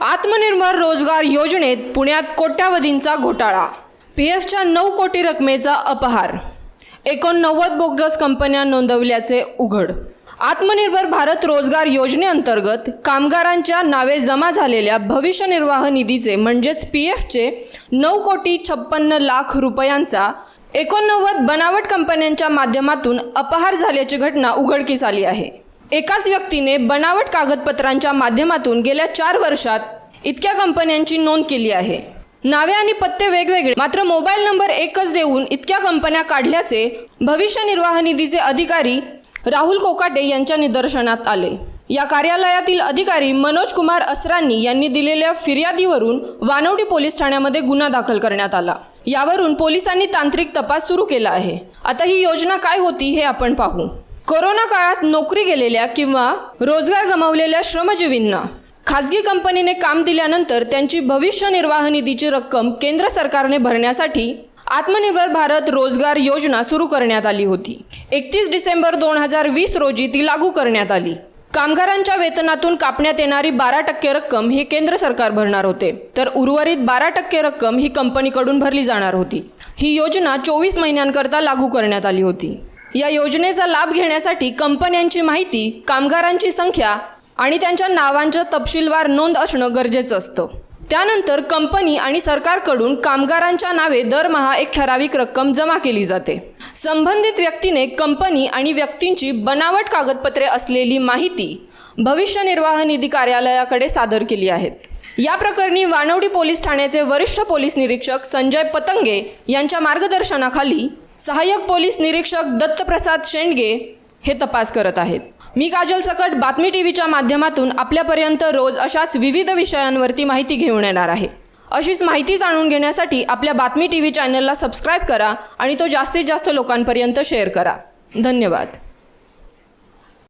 आत्मनिर्भर रोजगार योजनेत पुण्यात कोट्यावधींचा घोटाळा. पी एफच्या नऊ कोटी रकमेचा अपहार. एकोणनव्वद बोगस कंपन्या नोंदवल्याचे उघड. आत्मनिर्भर भारत रोजगार योजनेअंतर्गत कामगारांच्या नावे जमा झालेल्या भविष्य निर्वाह निधीचे म्हणजेच पी एफचे नऊ कोटी छप्पन्न लाख रुपयांचा एकोणनव्वद बनावट कंपन्यांच्या माध्यमातून अपहार झाल्याची घटना उघडकीस आली आहे. एकाच व्यक्तीने बनावट कागदपत्रांच्या माध्यमातून गेल्या चार वर्षात इतक्या कंपन्यांची नोंद केली आहे. नावे आणि पत्ते वेगवेगळे मात्र मोबाईल नंबर एकच देऊन इतक्या कंपन्या काढल्याचे भविष्य निर्वाह निधीचे अधिकारी राहुल कोकाटे यांच्या निदर्शनात आले. या कार्यालयातील अधिकारी मनोज कुमार असरांनी यांनी दिलेल्या फिर्यादीवरून वानवडी पोलीस ठाण्यामध्ये गुन्हा दाखल करण्यात आला. यावरून पोलिसांनी तांत्रिक तपास सुरू केला आहे. आता ही योजना काय होती हे आपण पाहू. कोरोना काळात नोकरी गेलेल्या किंवा रोजगार गमावलेल्या श्रमजीवींना खाजगी कंपनीने काम दिल्यानंतर त्यांची भविष्य निर्वाह निधीची रक्कम केंद्र सरकारने भरण्यासाठी आत्मनिर्भर भारत रोजगार योजना सुरू करण्यात आली होती. एकतीस डिसेंबर दोन हजार वीस रोजी ती लागू करण्यात आली. कामगारांच्या वेतनातून कापण्यात येणारी बारा टक्के रक्कम हे केंद्र सरकार भरणार होते. तर उर्वरित बारा टक्के रक्कम ही कंपनीकडून भरली जाणार होती. ही योजना चोवीस महिन्यांकरता लागू करण्यात आली होती. या योजनेचा लाभ घेण्यासाठी कंपन्यांची माहिती कामगारांची संख्या आणि त्यांच्या नावांच्या तपशीलवार नोंद असणं गरजेचं असतं. त्यानंतर कंपनी आणि सरकारकडून कामगारांच्या नावे दरमहा एक ठराविक रक्कम जमा केली जाते. संबंधित व्यक्तीने कंपनी आणि व्यक्तींची बनावट कागदपत्रे असलेली माहिती भविष्य निर्वाह निधी कार्यालयाकडे सादर केली आहेत. या प्रकरणी वानवडी पोलीस ठाण्याचे वरिष्ठ पोलीस निरीक्षक संजय पतंगे यांच्या मार्गदर्शनाखाली सहाय्यक पोलीस निरीक्षक दत्तप्रसाद शेंडगे हे तपास करत आहेत. मी काजल सकट बातमी टी व्हीच्या माध्यमातून आपल्यापर्यंत रोज अशाच विविध विषयांवरती माहिती घेऊन येणार आहे. अशीच माहिती जाणून घेण्यासाठी आपल्या बातमी टी व्ही चॅनलला सबस्क्राईब करा आणि तो जास्तीत जास्त लोकांपर्यंत शेअर करा. धन्यवाद.